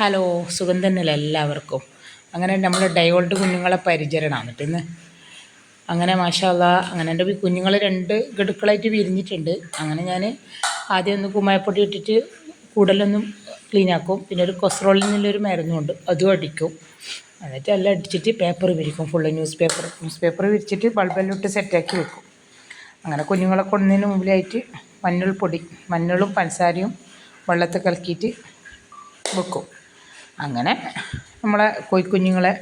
Hello സുഖം തന്നെയല്ലേ എല്ലാവർക്കും? അങ്ങനെ നമ്മൾ ഡൈവോൾട്ട് കുഞ്ഞുങ്ങളെ പരിചരണമാണ്. എന്നിട്ട് ഇന്ന് അങ്ങനെ മാഷാല്ല അങ്ങനെ എന്റെ കുഞ്ഞുങ്ങൾ രണ്ട് ഗഡുക്കളായിട്ട് വിരിഞ്ഞിട്ടുണ്ട്. അങ്ങനെ ഞാൻ ആദ്യം ഒന്ന് കുമ്മായപ്പൊടി ഇട്ടിട്ട് കൂടലൊന്നും ക്ലീൻ ആക്കും പിന്നെ ഒരു കൊസ്ട്രോളിൽ നിന്നുള്ളൊരു മരുന്നുണ്ട് അതും അടിക്കും. എന്നിട്ട് എല്ലാം അടിച്ചിട്ട് paper വിരിക്കും full news paper news paper വിരിച്ചിട്ട് ബൾബെല്ലാം സെറ്റാക്കി വെക്കും. അങ്ങനെ കുഞ്ഞുങ്ങളെ കൊണ്ടതിന് മുമ്പിലായിട്ട് മഞ്ഞൾ പൊടി മഞ്ഞളും പഞ്ചസാരയും വെള്ളത്തിൽ കലക്കിയിട്ട് വെക്കും. അങ്ങനെ നമ്മളെ കോഴിക്കുഞ്ഞുങ്ങളെ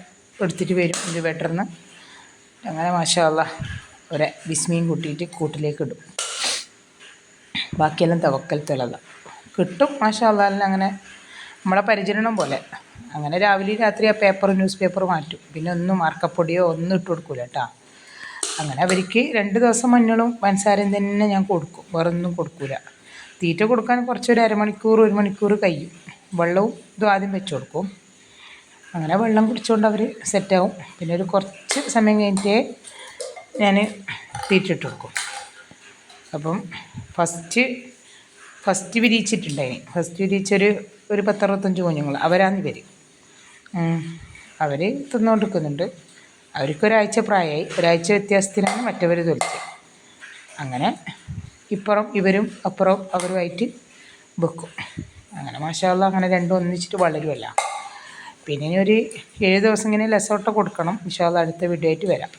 എടുത്തിട്ട് വരും ഒരു വെട്ടർന്ന്. അങ്ങനെ മാഷാല്ല ഒരു ബിസ്മിയും കൂട്ടിയിട്ട് കൂട്ടിലേക്ക് ഇടും. ബാക്കിയെല്ലാം തവക്കൽ തിളത കിട്ടും മാഷാല്ല അങ്ങനെ നമ്മളെ പരിചരണം പോലെ. അങ്ങനെ രാവിലെ രാത്രി ആ പേപ്പർ ന്യൂസ് പേപ്പർ മാറ്റും. പിന്നെ ഒന്നും മാർക്കപ്പൊടിയോ ഒന്നും ഇട്ട് കൊടുക്കൂല കേട്ടോ. അങ്ങനെ അവർക്ക് രണ്ട് ദിവസം മഞ്ഞളും പഞ്ചസാരയും തന്നെ ഞാൻ കൊടുക്കും. വേറെ ഒന്നും കൊടുക്കൂല. തീറ്റ കൊടുക്കാൻ കുറച്ചൊരു അരമണിക്കൂർ ഒരു മണിക്കൂർ കഴിയും. വെള്ളവും ഇതും ആദ്യം വെച്ച് കൊടുക്കും. അങ്ങനെ വെള്ളം കുടിച്ചുകൊണ്ട് അവർ സെറ്റാവും പിന്നെ ഒരു കുറച്ച് സമയം കഴിഞ്ഞിട്ടേ ഞാൻ തീറ്റിട്ട് കൊടുക്കും. അപ്പം ഫസ്റ്റ് ഫസ്റ്റ് വിരിയിച്ചിട്ടുണ്ടായി ഫസ്റ്റ് വിരിയിച്ചൊരു ഒരു പത്തറുപത്തഞ്ച് കുഞ്ഞുങ്ങൾ അവരാന്ന് വരും അവർ തിന്നുകൊണ്ടിരിക്കുന്നുണ്ട് അവർക്കൊരാഴ്ച പ്രായമായി ഒരാഴ്ച വ്യത്യാസത്തിനാണ് മറ്റവർ തൊലിച്ചത് അങ്ങനെ ഇപ്പുറം ഇവരും അപ്പുറം അവരുമായിട്ട് വെക്കും. അങ്ങനെ മാഷാല്ല അങ്ങനെ രണ്ടും ഒന്നിച്ചിട്ട് വളരുമല്ല പിന്നെ ഇനി ഒരു ഏഴ് ദിവസം ഇങ്ങനെ ലെസോട്ട കൊടുക്കണം. ഇൻഷാല്ല അടുത്ത വീഡിയോ ആയിട്ട് വരാം.